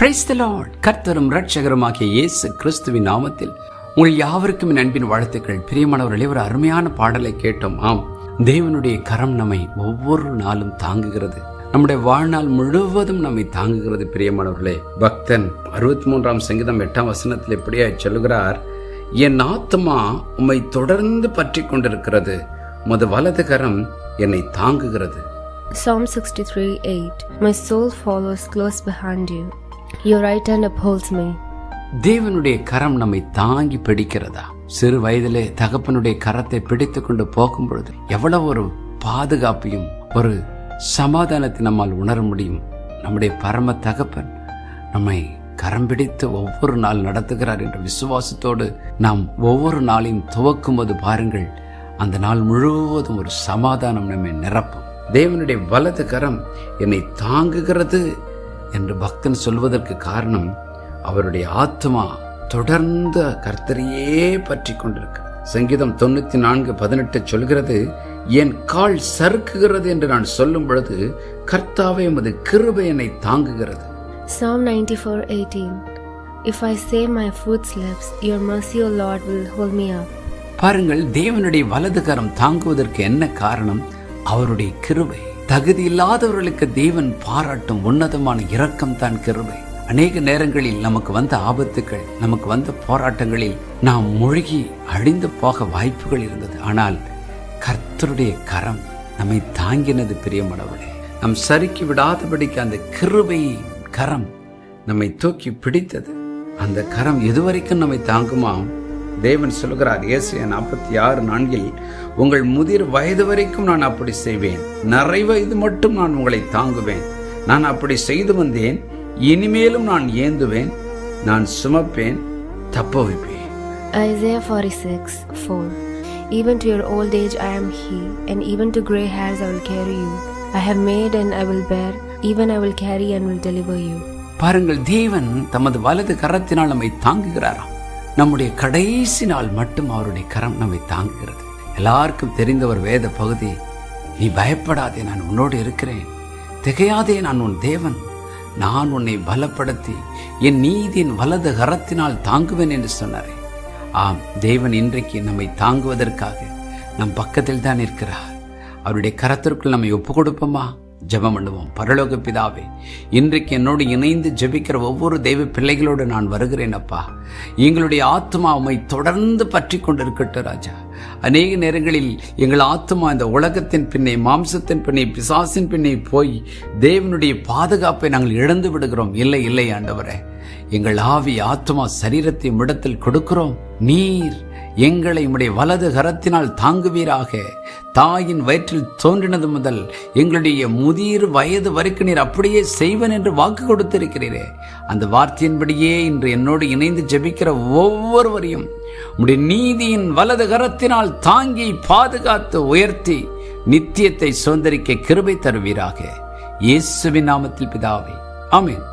Praise the Lord கர்த்தரும் ரட்சகருமாகிய இயேசு கிறிஸ்துவின் நாமத்தில் உங்கள் யாவருக்கும் என் அன்பின் வாழ்த்துக்கள். பிரியமானவர்களே ஒரு அருமையான பாடலை கேட்டோம். ஆம் தேவனுடைய கரம் நம்மை ஒவ்வொரு நாளும் தாங்குகிறது. நம்முடைய வாழ்நாள் முழுவதும் நம்மை தாங்குகிறது பிரியமானவர்களே. பக்தன் அறுபத்தி மூன்றாம் சங்கீதம் எட்டாம் வசனத்தில் எப்படியா சொல்லுகிறார்? என் ஆத்மா உம்மை தொடர்ந்து பற்றி கொண்டிருக்கிறது. மது வலது கரம் என்னை தாங்குகிறது. Psalm 63 8 My soul follows close behind you. Your right hand upholds me. தேவனுடைய கரம் நம்மை தாங்கி பிடிக்கிறதா? சிறு வயதிலே தகப்பனுடைய கரத்தை பிடித்து கொண்டு போகும் பொழுது எவ்வளவு ஒரு பாதுகாப்பையும் ஒரு சமாதானத்தை நம்மால் உணர முடியும். நம்முடைய பரம தகப்பன் நம்மை கரம் பிடித்து ஒவ்வொரு நாள் நடத்துகிறார் என்ற விசுவாசத்தோடு நாம் ஒவ்வொரு நாளையும் துவக்கும் போது பாருங்கள் அந்த நாள் முழுவதும் ஒரு சமாதானம் நம்மை நிரப்பும். தேவனுடைய வலது கரம் என்னை தாங்குகிறது என்று பக்தன் சொல்வதற்கு காரணம் அவருடைய ஆத்மா தொடர்ந்து கர்த்தரையே பற்றி கொண்டிருக்கிறது. சங்கீதம் தொண்ணூத்தி நான்கு பதினெட்டு சொல்கிறது என் கால் சறுக்குகிறது என்று நான் சொல்லும் பொழுது கர்த்தாவே எமது கிருபை என்னை தாங்குகிறது. Psalm 94 18 If I say my foot slips, your mercy, O Lord, will hold me up. பாருங்கள் தேவனுடைய வலது கரம் தாங்குவதற்கு என்ன காரணம்? அவருடைய கிருபை. தகுதி இல்லாதவர்களுக்கு தேவன் பாராட்டும் உன்னதமான இரக்கம் தான் கிருபை. அநேக நேரங்களில் நமக்கு வந்த ஆபத்துக்கள் நமக்கு வந்த போராட்டங்களில் நாம் மூழ்கி அழிந்து போக வாய்ப்புகள் இருந்தது. ஆனால் கர்த்தருடைய கரம் நம்மை தாங்கினது பிரியமானவளே நம் சறுக்கி விடாதபடிக்கு அந்த கிருபை கரம் நம்மை தூக்கி பிடித்தது. அந்த கரம் எதுவரைக்கும் நம்மை தாங்குமாம் தேவன் சொல்கிறார் ஏசியா நாற்பத்தி ஆறு நான்கில் உங்கள் முதிர் வயது வரைக்கும் நான் அப்படி செய்வேன். நிறை வயது மட்டும் நான் உங்களை தாங்குவேன். நான் அப்படி செய்து வந்தேன். இனிமேலும் நான் ஏந்துவேன். நான் சுமப்பேன். தப்ப வைப்பேன். Isaiah 46 4 Even to your old age I am He, and even to grey hairs I will carry you. I have made and I will bear, even I will carry and will deliver you. பாருங்கள் தேவன் தமது வலது கரத்தினால் நம்மை தாங்குகிறாராம். நம்முடைய கடைசி நாள் மட்டும் அவருடைய கரம் நம்மை தாங்குகிறது. எல்லாருக்கும் தெரிந்த ஒரு வேத பகுதி நீ பயப்படாதே நான் உன்னோடு இருக்கிறேன். திகையாதே நான் உன் தேவன். நான் உன்னை பலப்படுத்தி என் நீதியின் வலது கரத்தினால் தாங்குவேன் என்று சொன்னாரே. ஆம் தேவன் இன்றைக்கு நம்மை தாங்குவதற்காக நம் பக்கத்தில் தான் இருக்கிறார் அவருடைய கரத்திற்குள் நம்மை ஒப்பு கொடுப்போமா ஜெபம் பண்ணுவோம் பரலோக பிதாவே இன்றைக்கு என்னோடு இணைந்து ஜெபிக்கிற ஒவ்வொரு தெய்வ பிள்ளைகளோடு நான் வருகிறேன் அப்பா. எங்களுடைய ஆத்மா உமை தொடர்ந்து பற்றி கொண்டிருக்கட்டும் ராஜா. அநேக நேரங்களில் எங்கள் ஆத்மா இந்த உலகத்தின் பின்னே மாம்சத்தின் பின்னே பிசாசின் பின்னே போய் தேவனுடைய பாதுகாப்பை நாங்கள் இழந்து விடுகிறோம். இல்லை இல்லை ஆண்டவரே. எங்கள் ஆவி ஆத்மா சரீரத்தை இடத்தில் கொடுக்கிறோம். நீர் எங்களை உம்முடைய வலது கரத்தினால் தாங்குவீராக. தாயின் வயிற்றில் தோன்றினது முதல் எங்களுடைய முதிர் வயது வரைக்கும் நீர் அப்படியே செய்வன் என்று வாக்கு கொடுத்திருக்கிறீரே. அந்த வார்த்தையின்படியே இன்று என்னோடு இணைந்து ஜெபிக்கிற ஒவ்வொருவரையும் உம்முடைய நீதியின் வலது கரத்தினால் தாங்கி பாதுகாத்து உயர்த்தி நித்தியத்தை சுதந்திரிக்க கிருபை தருவீராக. இயேசுவின் நாமத்தில் பிதாவே. ஆமென்.